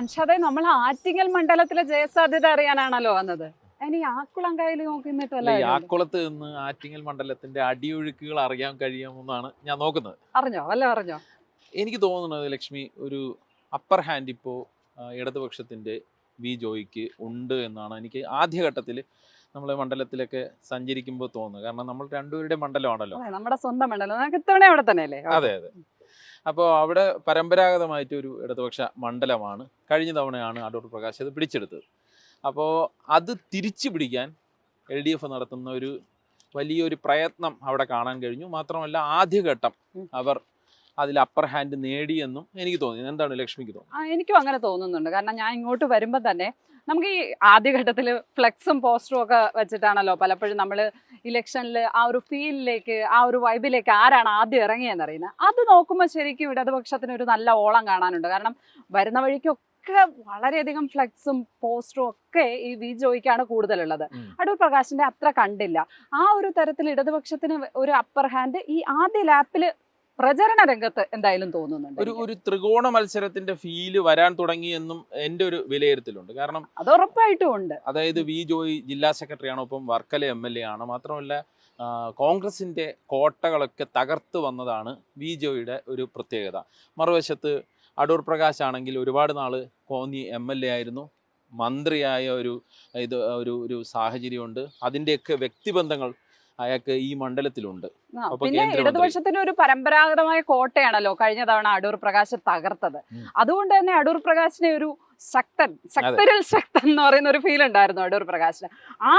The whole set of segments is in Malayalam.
അൻഷാദെ നമ്മൾ ആറ്റിങ്ങൽ മണ്ഡലത്തിലെ ജയസാധ്യത അറിയാനാണല്ലോ വന്നത്. ആക്കുളത്ത് നിന്ന് ആറ്റിങ്ങൽ മണ്ഡലത്തിന്റെ അടിയൊഴുക്കുകൾ അറിയാൻ കഴിയുമെന്നാണ് ഞാൻ നോക്കുന്നത്. അറിഞ്ഞോ? അല്ല അറിഞ്ഞോ? എനിക്ക് തോന്നുന്നത് ലക്ഷ്മി ഒരു അപ്പർ ഹാൻഡ് ഇപ്പോ ഇടതുപക്ഷത്തിന്റെ വി ജോയിക്ക് ഉണ്ട് എന്നാണ് എനിക്ക് ആദ്യഘട്ടത്തിൽ നമ്മളെ മണ്ഡലത്തിലൊക്കെ സഞ്ചരിക്കുമ്പോൾ തോന്നുന്നത്. കാരണം നമ്മൾ രണ്ടുപേരുടെ മണ്ഡലമാണല്ലോ. നമ്മുടെ സ്വന്തം മണ്ഡലം. അതെ അതെ. അപ്പോൾ അവിടെ പരമ്പരാഗതമായിട്ട് ഒരു ഇടതുപക്ഷ മണ്ഡലമാണ്. കഴിഞ്ഞ തവണയാണ് അടൂർ പ്രകാശ് അത് പിടിച്ചെടുത്തത്. അപ്പോൾ അത് തിരിച്ചു പിടിക്കാൻ എൽ ഡി എഫ് നടത്തുന്ന ഒരു വലിയൊരു പ്രയത്നം അവിടെ കാണാൻ കഴിഞ്ഞു. മാത്രമല്ല ആദ്യഘട്ടം അവർ അതിൽ അപ്പർ ഹാൻഡ് നേടിയെന്നും എനിക്ക് തോന്നി എന്താണ് ലക്ഷ്മിക്ക് തോന്നുന്നത്? ആ, എനിക്കും അങ്ങനെ തോന്നുന്നുണ്ട്. കാരണം ഞാൻ ഇങ്ങോട്ട് വരുമ്പോൾ തന്നെ നമുക്ക് ഈ ആദ്യഘട്ടത്തിൽ ഫ്ലെക്സും പോസ്റ്ററും ഒക്കെ വെച്ചിട്ടാണല്ലോ പലപ്പോഴും നമ്മൾ ഇലക്ഷനിൽ ആ ഒരു ഫീലിലേക്ക് ആ ഒരു വൈബിലേക്ക് ആരാണ് ആദ്യം ഇറങ്ങിയെന്ന് അറിയുന്നത്? അത് നോക്കുമ്പോൾ ശരിക്കും ഇടതുപക്ഷത്തിന് ഒരു നല്ല ഓളം കാണാനുണ്ട്. കാരണം വരുന്ന വഴിക്കൊക്കെ വളരെയധികം ഫ്ലെക്സും പോസ്റ്ററും ഒക്കെ ഈ വി ജോയ്ക്കാണ് കൂടുതലുള്ളത്. അടൂർ പ്രകാശിന്റെ അത്ര കണ്ടില്ല. ആ ഒരു തരത്തിൽ ഇടതുപക്ഷത്തിന് ഒരു അപ്പർ ഹാൻഡ് ഈ ആദ്യ ലാപ്പിൽ പ്രചരണ രംഗത്ത് എന്തായാലും തോന്നുന്നുണ്ട് ഒരു ഒരു ത്രികോണ മത്സരത്തിന്റെ ഫീൽ വരാൻ തുടങ്ങി എന്നും എന്റെ ഒരു വിലയിരുത്തലുണ്ട്. കാരണം അത് ഉറപ്പായിട്ടും ഉണ്ട്. അതായത് വി ജോയി ജില്ലാ സെക്രട്ടറിയാണ് ഒപ്പം വർക്കല എം എൽ എ ആണ് മാത്രമല്ല കോൺഗ്രസിന്റെ കോട്ടകളൊക്കെ തകർത്ത് വന്നതാണ് വി ജോയിയുടെ ഒരു പ്രത്യേകത. മറുവശത്ത് അടൂർ പ്രകാശ് ആണെങ്കിൽ ഒരുപാട് നാൾ കോന്നി എം എൽ എ ആയിരുന്നു. മന്ത്രിയായ ഒരു ഇത് ഒരു ഒരു സാഹചര്യമുണ്ട്. അതിന്റെയൊക്കെ വ്യക്തിബന്ധങ്ങൾ അയാൾക്ക് ഈ മണ്ഡലത്തിലുണ്ട്. പിന്നെ. ഇടതുപക്ഷത്തിന് ഒരു പരമ്പരാഗതമായ കോട്ടയാണല്ലോ കഴിഞ്ഞ തവണ അടൂർ പ്രകാശ് തകർത്തത്. അതുകൊണ്ട് തന്നെ അടൂർ പ്രകാശിനെ ഒരു ശക്തൻ ശക്തരിൽ ശക്തൻ എന്ന് പറയുന്ന ഒരു ഫീൽ ഉണ്ടായിരുന്നു അടൂർ പ്രകാശിന്. ആ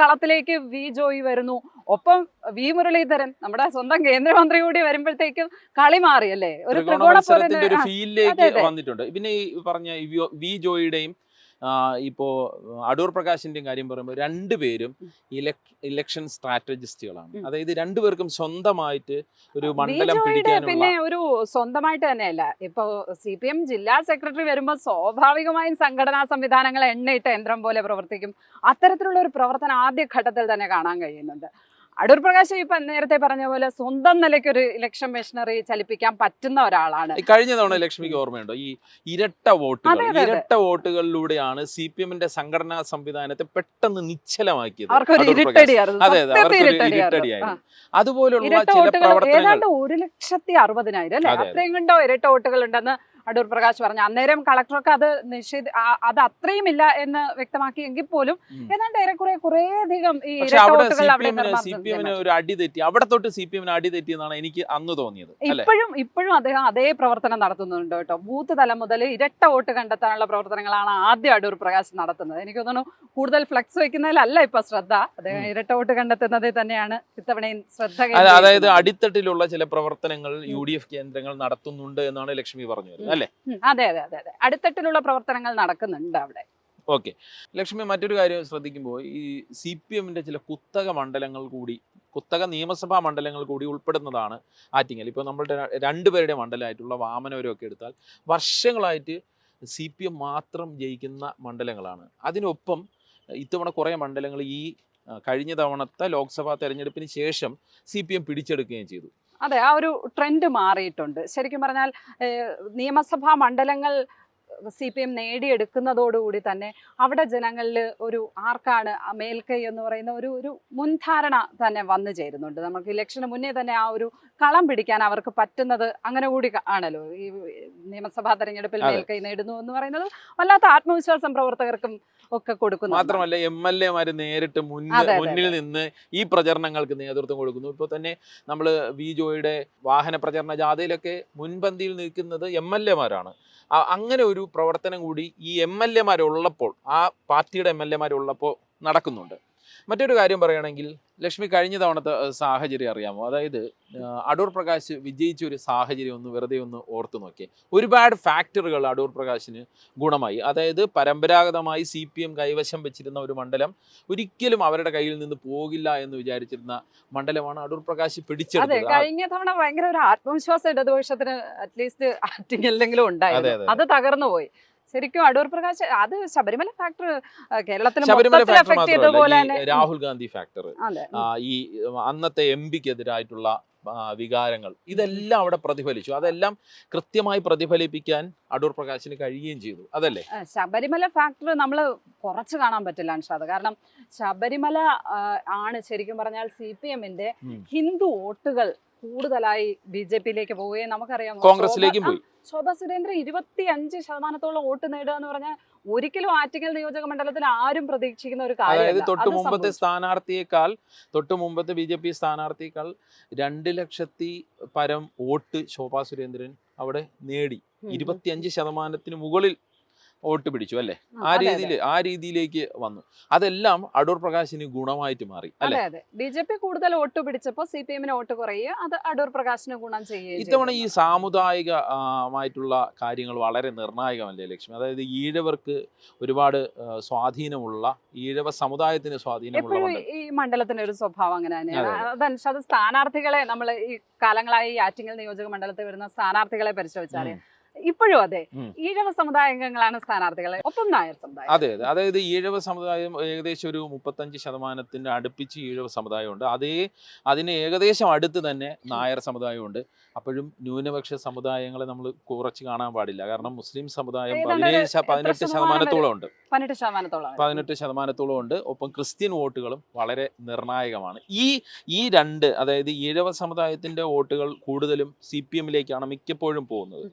കളത്തിലേക്ക് വി ജോയി വരുന്നു. ഒപ്പം വി മുരളീധരൻ നമ്മുടെ സ്വന്തം കേന്ദ്രമന്ത്രി കൂടി വരുമ്പോഴത്തേക്കും കളി മാറിയല്ലേ ഒരു ത്രികോണ പോലെ. വന്നിട്ടുണ്ട്. പിന്നെ ഈ പറഞ്ഞ വി ജോയിയുടെയും ആ, ഇപ്പോ അടൂർ പ്രകാശിന്റെയും കാര്യം പറയുമ്പോൾ രണ്ടുപേരും ഇലക്ഷൻ സ്ട്രാറ്റജിസ്റ്റുകളാണ്. അതായത് രണ്ടുപേർക്കും സ്വന്തമായിട്ട് ഒരു മണ്ഡലം പിന്നെ ഒരു സ്വന്തമായിട്ട് തന്നെയല്ല. ഇപ്പോൾ സി പി എം ജില്ലാ സെക്രട്ടറി വരുമ്പോൾ സ്വാഭാവികമായും സംഘടനാ സംവിധാനങ്ങൾ എണ്ണയിട്ട യന്ത്രം പോലെ പ്രവർത്തിക്കും. അത്തരത്തിലുള്ള ഒരു പ്രവർത്തനം ആദ്യ ഘട്ടത്തിൽ തന്നെ കാണാൻ കഴിയുന്നുണ്ട്. അടൂർ പ്രകാശ് ഇപ്പൊ നേരത്തെ പറഞ്ഞ പോലെ സ്വന്തം നിലയ്ക്ക് ഒരു ഇലക്ഷൻ മെഷീനറി ചലിപ്പിക്കാൻ പറ്റുന്ന ഒരാളാണ്. കഴിഞ്ഞ തവണ ലക്ഷ്മിക്ക് ഓർമ്മയുണ്ടോ? ഈ ഇരട്ട വോട്ടുകൾ. ഇരട്ട വോട്ടുകളിലൂടെയാണ് സി പി എമ്മിന്റെ സംഘടനാ സംവിധാനത്തെ പെട്ടെന്ന് നിശ്ചലമാക്കിയത് അതെ അതെ സത്യത്തിൽ ഇരുട്ടടിയായിരുന്നു. അതുപോലുള്ള ചില പ്രവർത്തനങ്ങൾ ഒരു ലക്ഷത്തി അറുപതിനായിരം അല്ലെ? അതെ, അതെ. അത്രയും കണ്ടോ ഇരട്ട വോട്ടുകൾ ഉണ്ടെന്ന് അടൂർ പ്രകാശ് പറഞ്ഞു അന്നേരം കളക്ടർക്ക് അത് നിഷേധ അത് അത്രയും ഇല്ല എന്ന് വ്യക്തമാക്കിയെങ്കിൽ പോലും. ഏതാണ്ട് ഏറെക്കുറെ കുറേ അധികം ഈ സി പി എമ്മിന്. ഒരു അടി തെറ്റി അവിടെ തൊട്ട് സി പി എമ്മിന് അടി തെറ്റിയെന്നാണ് എനിക്ക് അന്ന് തോന്നിയത് ഇപ്പോഴും ഇപ്പോഴും അദ്ദേഹം അതേ പ്രവർത്തനം നടത്തുന്നുണ്ട് കേട്ടോ ബൂത്ത് തലം മുതൽ ഇരട്ട വോട്ട് കണ്ടെത്താനുള്ള പ്രവർത്തനങ്ങളാണ് ആദ്യം അടൂർ പ്രകാശ് നടത്തുന്നത് എനിക്ക് തോന്നുന്നു കൂടുതൽ ഫ്ലക്സ് വെക്കുന്നതിലല്ല ഇപ്പൊ ശ്രദ്ധ. അദ്ദേഹം. ഇരട്ട വോട്ട് കണ്ടെത്തുന്നതിൽ തന്നെയാണ് ഇത്തവണയും ശ്രദ്ധ അതായത് അടിത്തട്ടിലുള്ള ചില പ്രവർത്തനങ്ങൾ യു ഡി എഫ് കേന്ദ്രങ്ങൾ നടത്തുന്നുണ്ട് എന്നാണ് ലക്ഷ്മി പറഞ്ഞു അല്ലെ? അതെ അതെ അതെ അതെ. അടിത്തട്ടിലുള്ള പ്രവർത്തനങ്ങൾ നടക്കുന്നുണ്ട് അവിടെ. ഓക്കെ. ലക്ഷ്മി മറ്റൊരു കാര്യം ശ്രദ്ധിക്കുമ്പോൾ ഈ സി പി എമ്മിന്റെ ചില കുത്തക മണ്ഡലങ്ങൾ കൂടി കുത്തക നിയമസഭാ മണ്ഡലങ്ങൾ കൂടി ഉൾപ്പെടുന്നതാണ് ആറ്റിങ്ങൽ. ഇപ്പോൾ നമ്മളുടെ രണ്ടുപേരുടെ മണ്ഡലമായിട്ടുള്ള വാമനവരൊക്കെ എടുത്താൽ വർഷങ്ങളായിട്ട് സി പി എം മാത്രം ജയിക്കുന്ന മണ്ഡലങ്ങളാണ്. അതിനൊപ്പം ഇത്തവണ കുറേ മണ്ഡലങ്ങൾ ഈ കഴിഞ്ഞ തവണത്തെ ലോക്സഭാ തെരഞ്ഞെടുപ്പിന് ശേഷം സി പി എം പിടിച്ചെടുക്കുകയും ചെയ്തു. അതെ ആ ഒരു ട്രെൻഡ് മാറിയിട്ടുണ്ട്. ശരിക്കും പറഞ്ഞാൽ നിയമസഭാ മണ്ഡലങ്ങൾ സി പി എം നേടിയെടുക്കുന്നതോടുകൂടി തന്നെ അവിടെ ജനങ്ങളിൽ ഒരു ആർക്കാണ് മേൽക്കൈ എന്ന് പറയുന്ന ഒരു ഒരു മുൻധാരണ തന്നെ വന്നു ചേരുന്നുണ്ട്. നമുക്ക് ഇലക്ഷന് മുന്നേ തന്നെ ആ ഒരു കളം പിടിക്കാൻ അവർക്ക് പറ്റുന്നത് അങ്ങനെ കൂടി ആണല്ലോ. ഈ നിയമസഭാ തെരഞ്ഞെടുപ്പിൽ. മേൽക്കൈ നേടുന്നു എന്ന് പറയുന്നത് വല്ലാത്ത ആത്മവിശ്വാസം പ്രവർത്തകർക്കും ഒക്കെ കൊടുക്കുന്നു മാത്രമല്ല എം എൽ എമാര് നേരിട്ട് മുന്നിൽ മുന്നിൽ നിന്ന് ഈ പ്രചരണങ്ങൾക്ക് നേതൃത്വം കൊടുക്കുന്നു. ഇപ്പോൾ തന്നെ നമ്മൾ വി ജോയുടെ വാഹന പ്രചരണ ജാഥയിലൊക്കെ മുൻപന്തിയിൽ നിൽക്കുന്നത് എം എൽ എമാരാണ്. അങ്ങനെ ഒരു പ്രവർത്തനം കൂടി ഈ എം എൽ എമാരുള്ളപ്പോൾ ആ പാർട്ടിയുടെ എം എൽ എമാരുള്ളപ്പോൾ നടക്കുന്നുണ്ട്. മറ്റൊരു കാര്യം പറയുകയാണെങ്കിൽ ലക്ഷ്മി കഴിഞ്ഞ തവണത്തെ സാഹചര്യം അറിയാമോ? അതായത് അടൂർ പ്രകാശ് വിജയിച്ച ഒരു സാഹചര്യം ഒന്ന് വെറുതെ ഒന്ന് ഓർത്തു നോക്കിയേ. ഒരുപാട് ഫാക്ടറുകൾ അടൂർ പ്രകാശിന് ഗുണമായി. അതായത് പരമ്പരാഗതമായി സി പി എം കൈവശം വെച്ചിരുന്ന ഒരു മണ്ഡലം ഒരിക്കലും അവരുടെ കയ്യിൽ നിന്ന് പോകില്ല എന്ന് വിചാരിച്ചിരുന്ന മണ്ഡലമാണ് അടൂർ പ്രകാശ് പിടിച്ചെടുത്തത്. കഴിഞ്ഞ തവണ ഭയങ്കര ഒരു ആത്മവിശ്വാസം ഇടതുപക്ഷത്തിന് അറ്റ്ലീസ്റ്റ് ഉണ്ടായിരുന്നു. അത് തകർന്നു പോയി ശരിക്കും അടൂർ പ്രകാശ് അത് ശബരിമല ഫാക്ടർ കേരളത്തിൽ ശബരിമല ഫാക്ടർ രാഹുൽ ഗാന്ധി ഫാക്ടർ ഈ അന്നത്തെ എം പിക്കെതിരായിട്ടുള്ള വികാരങ്ങൾ ഇതെല്ലാം അവിടെ പ്രതിഫലിച്ചു. അതെല്ലാം കൃത്യമായി പ്രതിഫലിപ്പിക്കാൻ അടൂർ പ്രകാശിന് കഴിയുകയും ചെയ്തു. അതല്ലേ? ശബരിമല ഫാക്ടർ നമ്മൾ കുറച്ച് കാണാൻ പറ്റില്ല അൻഷാദ്. കാരണം ശബരിമല ആണ് ശരിക്കും പറഞ്ഞാൽ സി പി എമ്മിന്റെ ഹിന്ദു വോട്ടുകൾ കൂടുതലായി ബി ജെ പിയിലേക്ക് പോവുകയും നമുക്കറിയാം കോൺഗ്രസിലേക്കും പോയി ശോഭ സുരേന്ദ്രൻ ഇരുപത്തി അഞ്ച് ശതമാനത്തോളം വോട്ട് നേടുക എന്ന് പറഞ്ഞാൽ ഒരിക്കലും ആറ്റിങ്ങൽ നിയോജക മണ്ഡലത്തിൽ ആരും പ്രതീക്ഷിക്കുന്ന ഒരു അതായത് തൊട്ട് മുമ്പത്തെ. സ്ഥാനാർത്ഥിയേക്കാൾ തൊട്ട് മുമ്പത്തെ ബി ജെ പി സ്ഥാനാർത്ഥിയേക്കാൾ രണ്ട് ലക്ഷത്തി പരം വോട്ട് ശോഭാ സുരേന്ദ്രൻ അവിടെ നേടി. ഇരുപത്തിയഞ്ച് ശതമാനത്തിന് മുകളിൽ വോട്ട് പിടിച്ചു അല്ലേ? ആ. രീതിയിൽ ആ രീതിയിലേക്ക് വന്നു. അതെല്ലാം അടൂർ പ്രകാശിന് ഗുണമായിട്ട് മാറി അല്ലെ? ബി ജെ പി കൂടുതൽ വോട്ട് പിടിച്ചപ്പോൾ സി പി എമ്മിന് വോട്ട് കുറയുക അത് അടൂർ പ്രകാശിന് ഗുണം ചെയ്യുക ഇത്തവണ ഈ ചെയ്തിട്ടുണ്ട്. സാമുദായിക ആ, മായിട്ടുള്ള കാര്യങ്ങൾ വളരെ നിർണായകമല്ലേ ലക്ഷ്മി? അതായത് ഈഴവർക്ക് ഒരുപാട് സ്വാധീനമുള്ള ഈഴവ സമുദായത്തിന് സ്വാധീനമുള്ള ഈ മണ്ഡലത്തിന്റെ ഒരു സ്വഭാവം അങ്ങനെ തന്നെയാണ് അതെ, അതനുസരിച്ച് അത് സ്ഥാനാർത്ഥികളെ നമ്മൾ ഈ കാലങ്ങളായി ആറ്റിങ്ങൽ നിയോജക മണ്ഡലത്തിൽ വരുന്ന സ്ഥാനാർത്ഥികളെ പരിശോധിച്ചാൽ. ഇപ്പോഴും അതെ. ഈഴവ സമുദായ അംഗങ്ങളാണ് സ്ഥാനാർത്ഥികളെ. ഒപ്പം നായർ സമുദായം. അതെ അതെ. അതായത് ഈഴവ സമുദായം ഏകദേശം ഒരു മുപ്പത്തഞ്ച് ശതമാനത്തിന്റെ അടുപ്പിച്ച് ഈഴവ സമുദായമുണ്ട്. അതേ അതിന് ഏകദേശം അടുത്ത് തന്നെ നായർ സമുദായമുണ്ട്. അപ്പോഴും ന്യൂനപക്ഷ സമുദായങ്ങളെ നമ്മൾ കുറച്ച് കാണാൻ പാടില്ല. കാരണം മുസ്ലിം സമുദായം പതിനേഴ് പതിനെട്ട് ശതമാനം ശതമാനത്തോളം ഉണ്ട്. പതിനെട്ട് ശതമാനത്തോളം. പതിനെട്ട് ശതമാനത്തോളം ഉണ്ട്. ഒപ്പം ക്രിസ്ത്യൻ വോട്ടുകളും വളരെ നിർണായകമാണ്. ഈ ഈ രണ്ട് അതായത് ഈഴവ സമുദായത്തിന്റെ വോട്ടുകൾ കൂടുതലും സി പി എമ്മിലേക്കാണ് മിക്കപ്പോഴും പോകുന്നത്.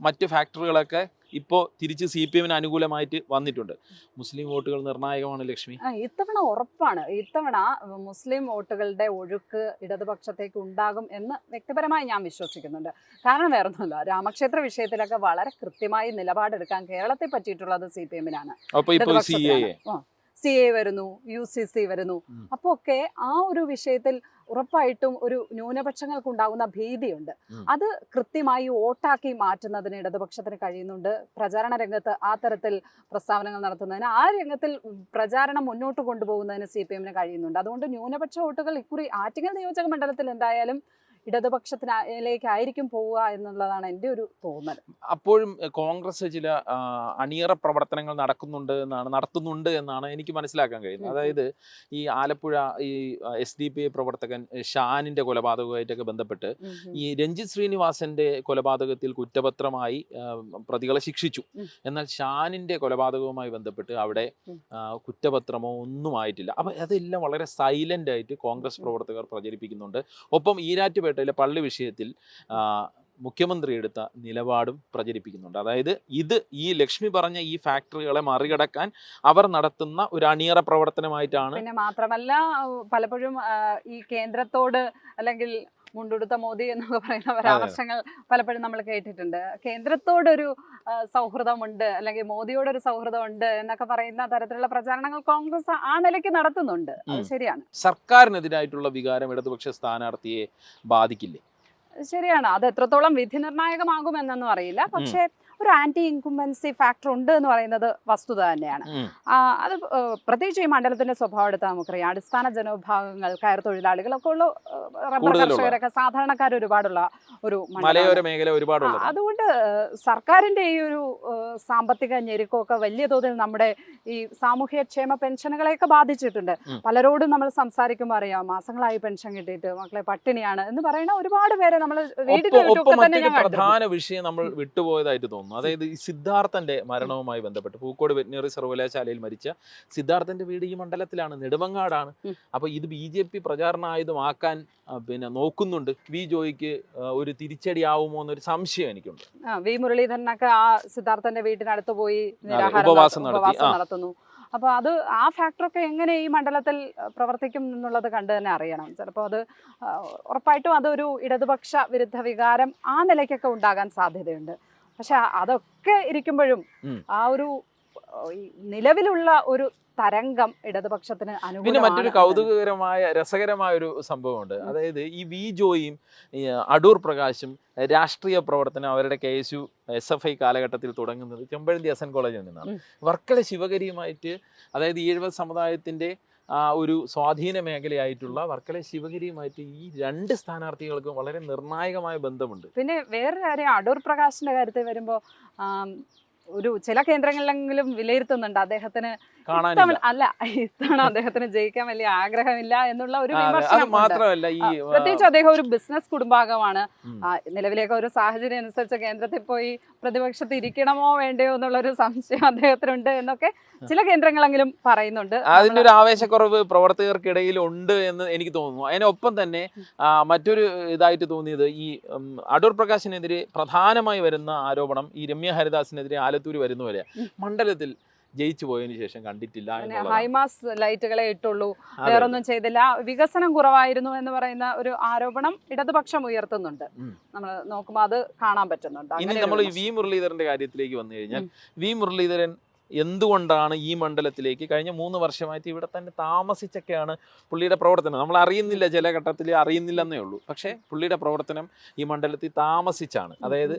മറ്റ് ഫാക്ടറികളൊക്കെ ഇപ്പോ തിരിച്ച് സി പി എമ്മിന് അനുകൂലമായിട്ട് വന്നിട്ടുണ്ട്. മുസ്ലിം വോട്ടുകൾ നിർണായകമാണ് ലക്ഷ്മി. ഇത്തവണ ഉറപ്പാണ്. ഇത്തവണ മുസ്ലിം വോട്ടുകളുടെ ഒഴുക്ക് ഇടതുപക്ഷത്തേക്ക് ഉണ്ടാകും എന്ന് വ്യക്തിപരമായി ഞാൻ വിശ്വസിക്കുന്നുണ്ട്. കാരണം വേറൊന്നുമില്ല. രാമക്ഷേത്ര വിഷയത്തിലൊക്കെ വളരെ കൃത്യമായി നിലപാടെടുക്കാൻ കേരളത്തെ പറ്റിയിട്ടുള്ളത് സി പി എമ്മിനാണ് സി എ വരുന്നു യു സി സി വരുന്നു. അപ്പോൾ ഒക്കെ ആ ഒരു വിഷയത്തിൽ ഉറപ്പായിട്ടും ഒരു ന്യൂനപക്ഷങ്ങൾക്ക് ഉണ്ടാകുന്ന ഭീതിയുണ്ട് അത് കൃത്യമായി വോട്ടാക്കി മാറ്റുന്നതിന് ഇടതുപക്ഷത്തിന് കഴിയുന്നുണ്ട്. പ്രചാരണ രംഗത്ത് ആ തരത്തിൽ പ്രസ്താവനകൾ നടത്തുന്നതിന് ആ രംഗത്തിൽ പ്രചാരണം മുന്നോട്ട് കൊണ്ടുപോകുന്നതിന് സി പി എമ്മിന് കഴിയുന്നുണ്ട്. അതുകൊണ്ട് ന്യൂനപക്ഷ വോട്ടുകൾ ഇക്കുറി ആറ്റിങ്ങൽ നിയോജക മണ്ഡലത്തിൽ എന്തായാലും ഇടതുപക്ഷത്തിലേക്കായിരിക്കും പോവുക എന്നുള്ളതാണ് എന്റെ ഒരു തോന്നൽ. അപ്പോഴും കോൺഗ്രസ് ചില അണിയറ പ്രവർത്തനങ്ങൾ നടക്കുന്നുണ്ട് എന്നാണ് നടത്തുന്നുണ്ട് എന്നാണ് എനിക്ക് മനസ്സിലാക്കാൻ കഴിയുന്നത്. അതായത് ഈ ആലപ്പുഴ ഈ എസ് ഡി പി ഐ പ്രവർത്തകൻ ഷാനിന്റെ കൊലപാതകവുമായിട്ടൊക്കെ ബന്ധപ്പെട്ട്. ഈ രഞ്ജിത് ശ്രീനിവാസന്റെ കൊലപാതകത്തിൽ കുറ്റപത്രമായി പ്രതികളെ ശിക്ഷിച്ചു. എന്നാൽ ഷാനിന്റെ കൊലപാതകവുമായി ബന്ധപ്പെട്ട് അവിടെ കുറ്റപത്രമോ ഒന്നും ആയിട്ടില്ല അപ്പൊ അതെല്ലാം വളരെ സൈലന്റ് ആയിട്ട് കോൺഗ്രസ് പ്രവർത്തകർ പ്രചരിപ്പിക്കുന്നുണ്ട്. ഒപ്പം ഈരാറ്റുപേട്ടയിലെ പള്ളി വിഷയത്തിൽ മുഖ്യമന്ത്രി എടുത്ത നിലപാടും പ്രചരിപ്പിക്കുന്നുണ്ട്. അതായത് ഇത് ഈ ലക്ഷ്മി പറഞ്ഞ ഈ ഫാക്ടറികളെ മറികടക്കാൻ അവർ നടത്തുന്ന ഒരു അണിയറ പ്രവർത്തനമായിട്ടാണ് പിന്നെ മാത്രമല്ല പലപ്പോഴും ഈ കേന്ദ്രത്തോട് അല്ലെങ്കിൽ മുണ്ടുടുത്ത മോദി എന്നൊക്കെ പറയുന്ന പരാമർശങ്ങൾ പലപ്പോഴും നമ്മൾ കേട്ടിട്ടുണ്ട്. കേന്ദ്രത്തോടൊരു സൗഹൃദമുണ്ട് അല്ലെങ്കിൽ മോദിയോടൊരു സൗഹൃദമുണ്ട് എന്നൊക്കെ പറയുന്ന തരത്തിലുള്ള പ്രചാരണങ്ങൾ കോൺഗ്രസ് ആ നിലയ്ക്ക് നടത്തുന്നുണ്ട്. അത് ശരിയാണ്. സർക്കാരിനെതിരായിട്ടുള്ള വികാരം ഇടതുപക്ഷ സ്ഥാനാർത്ഥിയെ ബാധിക്കില്ലേ? ശരിയാണ്. അത് എത്രത്തോളം വിധി നിർണായകമാകുമെന്നൊന്നും അറിയില്ല പക്ഷേ ഒരു ആന്റി ഇൻകുംബൻസി ഫാക്ടർ ഉണ്ട് എന്ന് പറയുന്നത് വസ്തുത തന്നെയാണ്. അത് പ്രത്യേകിച്ച് ഈ മണ്ഡലത്തിന്റെ സ്വഭാവം എടുത്താൽ നമുക്കറിയാം. അടിസ്ഥാന ജനവിഭാഗങ്ങൾ കയർ തൊഴിലാളികളൊക്കെ ഉള്ള റബ്ബർ. കർഷകരൊക്കെ സാധാരണക്കാർ ഒരുപാടുള്ള ഒരു മേഖല ഒരുപാട് അതുകൊണ്ട് സർക്കാരിന്റെ ഈ ഒരു സാമ്പത്തിക ഞെരുക്കമൊക്കെ വലിയ തോതിൽ നമ്മുടെ ഈ സാമൂഹ്യ ക്ഷേമ പെൻഷനുകളെയൊക്കെ ബാധിച്ചിട്ടുണ്ട്. പലരോടും നമ്മൾ സംസാരിക്കുമ്പോൾ അറിയാം മാസങ്ങളായി പെൻഷൻ കിട്ടിയിട്ട് മക്കളെ പട്ടിണിയാണ് എന്ന് പറയുന്ന ഒരുപാട് പേരെ നമ്മൾ വീടിന്റെ. പ്രധാന വിഷയം നമ്മൾ വിട്ടുപോയതായിട്ട് തോന്നുന്നു. അതായത് ഈ സിദ്ധാർത്ഥന്റെ മരണവുമായി ബന്ധപ്പെട്ട് പൂക്കോട് വെറ്റിനറി സർവകലാശാലയിൽ മരിച്ച സിദ്ധാർത്ഥന്റെ വീട് ഈ മണ്ഡലത്തിലാണ് നെടുമങ്ങാടാണ്. അപ്പോൾ അപ്പൊ ഇത് ബി ജെ പി പ്രചാരണായുധമാക്കാൻ പിന്നെ നോക്കുന്നുണ്ട്. വി ജോയിക്ക് ഒരു തിരിച്ചടിയാവുമോ എന്നൊരു സംശയം എനിക്കുണ്ട്. വി മുരളീധരനൊക്കെ ആ സിദ്ധാർത്ഥന്റെ വീട്ടിനടുത്ത് പോയി ഉപവാസം. നടത്തുന്നു. അപ്പൊ അത് ആ ഫാക്ടറൊക്കെ എങ്ങനെ ഈ മണ്ഡലത്തിൽ പ്രവർത്തിക്കും എന്നുള്ളത് കണ്ടു തന്നെ അറിയണം. ചിലപ്പോൾ അത് ഉറപ്പായിട്ടും അതൊരു ഇടതുപക്ഷ വിരുദ്ധ വികാരം ആ നിലയ്ക്കൊക്കെ ഉണ്ടാകാൻ സാധ്യതയുണ്ട്. പക്ഷെ അതൊക്കെ ഇരിക്കുമ്പോഴും ആ ഒരു നിലവിലുള്ള ഒരു തരംഗം ഇടതുപക്ഷത്തിന് പിന്നെ മറ്റൊരു കൗതുകകരമായ രസകരമായ ഒരു സംഭവമുണ്ട്. അതായത് ഈ വി ജോയും അടൂർ പ്രകാശും രാഷ്ട്രീയ പ്രവർത്തനം അവരുടെ K S U S F I കാലഘട്ടത്തിൽ തുടങ്ങുന്നത് ചെമ്പഴന്തി എസ് എൻ കോളേജിൽ നിന്നാണ്. വർക്കല ശിവഗരിയുമായിട്ട് അതായത് ഈഴവ സമുദായത്തിന്റെ ഒരു സ്വാധീന മേഖലയായിട്ടുള്ള വർക്കല ശിവഗിരിയുമായിട്ട് ഈ രണ്ട് സ്ഥാനാർത്ഥികൾക്കും വളരെ നിർണായകമായ ബന്ധമുണ്ട്. പിന്നെ വേറൊരു കാര്യം അടൂർ പ്രകാശിന്റെ കാര്യത്തിൽ വരുമ്പോൾ ഒരു ചില കേന്ദ്രങ്ങളിലെങ്കിലും വിലയിരുത്തുന്നുണ്ട്. അദ്ദേഹത്തിന് ഇത്തവണ അല്ല ഇത്തവണ അദ്ദേഹത്തിന് ജയിക്കാൻ വലിയ ആഗ്രഹമില്ല എന്നുള്ള ഒരു വിമർശനം മാത്രമല്ല ഈ പ്രത്യേകിച്ച് അദ്ദേഹം ഒരു ബിസിനസ് കുടുംബാംഗമാണ്. നിലവിലേക്ക് ഒരു സാഹചര്യം അനുസരിച്ച് കേന്ദ്രത്തിൽ പോയി പ്രതിപക്ഷത്ത് ഇരിക്കണമോ വേണ്ടയോ എന്നുള്ള ഒരു സംശയം അദ്ദേഹത്തിനുണ്ട് എന്നൊക്കെ ചില കേന്ദ്രങ്ങളെങ്കിലും പറയുന്നുണ്ട്. അതിന്റെ ഒരു ആവേശക്കുറവ് പ്രവർത്തകർക്കിടയിൽ ഉണ്ട് എന്ന് എനിക്ക് തോന്നുന്നു. അതിനൊപ്പം തന്നെ മറ്റൊരു ഇതായിട്ട് തോന്നിയത് ഈ അടൂർ പ്രകാശിനെതിരെ പ്രധാനമായി വരുന്ന ആരോപണം ഈ രമ്യ ഹരിദാസിനെതിരെ ആലത്തൂർ വരുന്ന പോലെയാ. മണ്ഡലത്തിൽ ജയിച്ചു പോയതിനു ശേഷം കണ്ടിട്ടില്ല ഹൈമാസ് ലൈറ്റുകളെ ഇട്ടുള്ളൂ. വേറൊന്നും ചെയ്തില്ല. വികസനം കുറവായിരുന്നു എന്ന് പറയുന്ന ഒരു ആരോപണം ഇടതുപക്ഷം ഉയർത്തുന്നുണ്ട്. നമ്മൾ നോക്കുമ്പോൾ അത് കാണാൻ പറ്റുന്നുണ്ട്. ഇനി നമ്മൾ ഈ വി മുരളീധരന്റെ കാര്യത്തിലേക്ക് വന്നു കഴിഞ്ഞാൽ വി മുരളീധരൻ എന്തുകൊണ്ടാണ് ഈ മണ്ഡലത്തിലേക്ക് കഴിഞ്ഞ മൂന്ന് വർഷമായിട്ട് ഇവിടെ തന്നെ താമസിച്ചൊക്കെയാണ് പുള്ളിയുടെ പ്രവർത്തനം? നമ്മൾ അറിയുന്നില്ല ചില ഘട്ടത്തിൽ അറിയുന്നില്ലെന്നേ ഉള്ളൂ. പക്ഷേ പുള്ളിയുടെ പ്രവർത്തനം ഈ മണ്ഡലത്തിൽ താമസിച്ചാണ്. അതായത്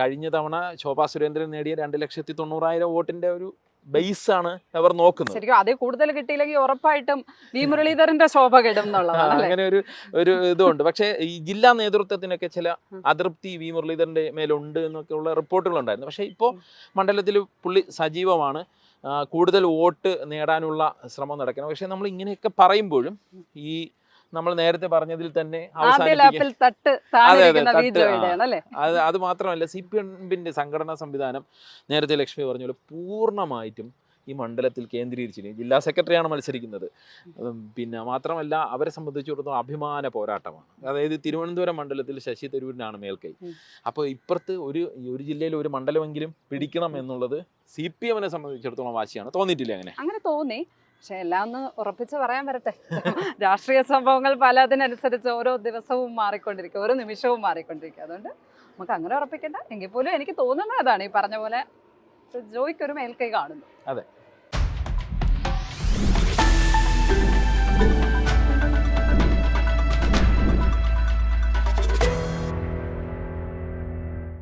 കഴിഞ്ഞ തവണ ശോഭാ സുരേന്ദ്രൻ നേടിയ രണ്ട് ലക്ഷത്തി തൊണ്ണൂറായിരം വോട്ടിന്റെ ഒരു ബേസ് ആണ് അവർ നോക്കുന്നത്. ശരിക്കും അതേ കൂടുതൽ കിട്ടിയില്ലെങ്കിൽ ഉറപ്പായിട്ടും വി മുരളീധരന്റെ ശോഭ കെടും അങ്ങനെ ഒരു ഒരു ഇതുണ്ട്. പക്ഷേ ഈ ജില്ലാ നേതൃത്വത്തിനൊക്കെ ചില. അതൃപ്തി വി മുരളീധരന്റെ മേലുണ്ട് എന്നൊക്കെ ഉള്ള റിപ്പോർട്ടുകൾ ഉണ്ടായിരുന്നു പക്ഷേ ഇപ്പോൾ മണ്ഡലത്തിൽ പുള്ളി സജീവമാണ്. കൂടുതൽ വോട്ട് നേടാനുള്ള ശ്രമം നടക്കണം. പക്ഷേ നമ്മൾ ഇങ്ങനെയൊക്കെ പറയുമ്പോഴും ഈ നമ്മൾ നേരത്തെ പറഞ്ഞതിൽ തന്നെ അത് അത് മാത്രമല്ല സി പി എമ്മിന്റെ സംഘടനാ സംവിധാനം നേരത്തെ ലക്ഷ്മി പറഞ്ഞ പോലെ പൂർണമായിട്ടും ഈ മണ്ഡലത്തിൽ കേന്ദ്രീകരിച്ചിരിക്കും ജില്ലാ സെക്രട്ടറിയാണ് മത്സരിക്കുന്നത്. പിന്നെ മാത്രമല്ല അവരെ സംബന്ധിച്ചിടത്തോളം അഭിമാന പോരാട്ടമാണ്. അതായത് തിരുവനന്തപുരം മണ്ഡലത്തിൽ ശശി തരൂരിനാണ് മേൽക്കൈ. അപ്പോൾ ഇപ്പുറത്ത് ഒരു ഒരു ജില്ലയിൽ ഒരു മണ്ഡലമെങ്കിലും പിടിക്കണം എന്നുള്ളത് സി പി എമ്മിനെ സംബന്ധിച്ചിടത്തോളം വാശിയാണ്. തോന്നിയിട്ടില്ല അങ്ങനെ? അങ്ങനെ തോന്നി. പക്ഷെ എല്ലാം ഒന്ന് ഉറപ്പിച്ച് പറയാൻ വരട്ടെ. രാഷ്ട്രീയ സംഭവങ്ങൾ പലതിനനുസരിച്ച് ഓരോ ദിവസവും മാറിക്കൊണ്ടിരിക്കും ഓരോ നിമിഷവും മാറിക്കൊണ്ടിരിക്കും. അതുകൊണ്ട് നമുക്ക് അങ്ങനെ ഉറപ്പിക്കണ്ട. എങ്കിൽ പോലും എനിക്ക് തോന്നുന്നത് അതാണ് ഈ പറഞ്ഞ പോലെ ജോയ്ക്ക് ഒരു മേൽക്കൈ കാണുന്നു. അതെ.